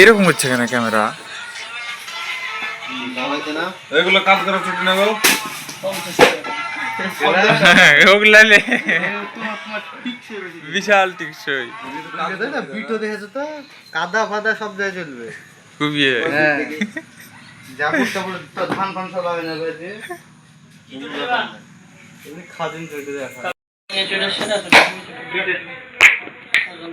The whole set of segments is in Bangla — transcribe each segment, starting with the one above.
এরকম হচ্ছে কেন ক্যামেরা? এগুলো কাজ করা ছুটি না গো বিশাল টিকসই। ভিডিও দেখেছ তো কাদা ফাদা সব জায়গায় চলবে খুবই। ধান ফান সব হবে না খাদিন চলতে দেখা কালা রঙ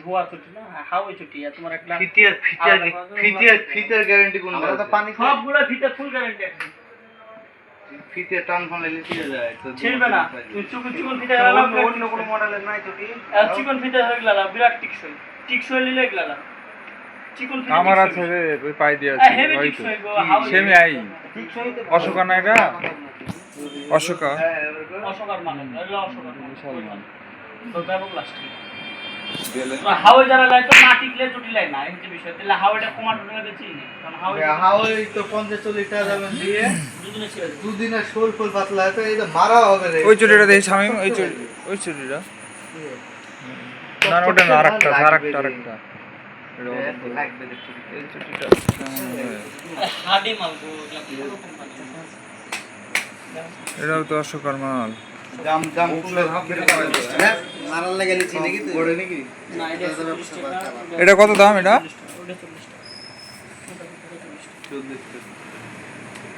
ধোয়া ছুটি না? হাওয়াই ছুটি। আর তোমার একটা গ্যারান্টি কোন আমরা তো পানি সবগুলো ফিতে ফুল গ্যারান্টি আছে। ফিতে টান ফান লাগলে ছিঁড়ে যায় তো ছিড়বে না। তুমি চিকন চিকন ফিতে অন্য অন্য কোনো মডেলের নাই ছুটি। চিকন ফিতে হয়ে গেল বিরাট টিকসই টিকসই নিলে গেল চিকন ফিতে আমার আছে রে ওই পাই দিয়ে হ্যাঁ, আছে সেমি আই অশোকা না এটা? অশোকা? হ্যাঁ অশোকার মানে অশোকার মানে। তো ব্যাপক প্লাস্টিক দিলে হাওয়াই যারা তো না টিকলে চুটি লাই না এই বিষয়। তাহলে হাওয়াইটা কমার জন্য দিচ্ছি কারণ হাওয়াই হাওয়াই তো পঞ্চাশ চল্লিশ টাকা দামের দিয়ে দুদিনে ছেড়ে দেবে। দুদিনের শোল ফোল পাতলা আছে এই তো মারা হবে রে। ওই চুটিটা দেখি স্বামী ওই চুটি ওই চুটিটা। না না, ওটা না আরেকটা আরেকটা আরেকটা। এটা হ্যাঁ, ওটা। লাগবে দেখছি। এই চুটিটা। হাডি মাল এটাও তো অশোকার মাল। জাম জাম ফুলের হাফ বের করা যাবে হ্যাঁ মারার লাগে নিচে নাকি তো? পড়ে নাকি? না এটা এটা কত দাম এটা? ওটা 40 টাকা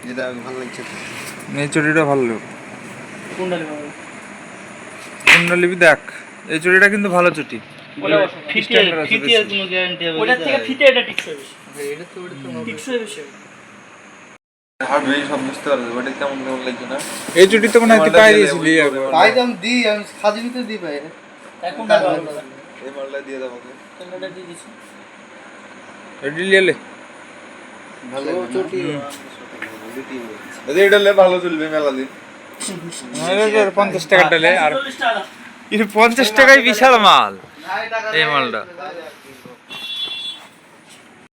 যেটা ভালো লাগছে এই ভালো দেখ। এই চুটিটা কিন্তু ভালো চুটি। তো ওটা তো টিকসই বেশি হার্ডওয়্যার সব বুঝতে পারবে ওটা কেমন কেমন লাগছে না এই চুটি তো মনে হয় পাই দিয়েছিলি। দিই আমি তো দিই ভাই। এখন এই মালটা দিয়ে দেবো কোনটা দিয়ে দিছি এটি লিয়ে ভালো চটি। এটা লে ভালো চলবে মেলা দিন। পঞ্চাশ টাকা ডালে আর 40 পঞ্চাশ টাকায় বিশাল মাল। এই মালটা।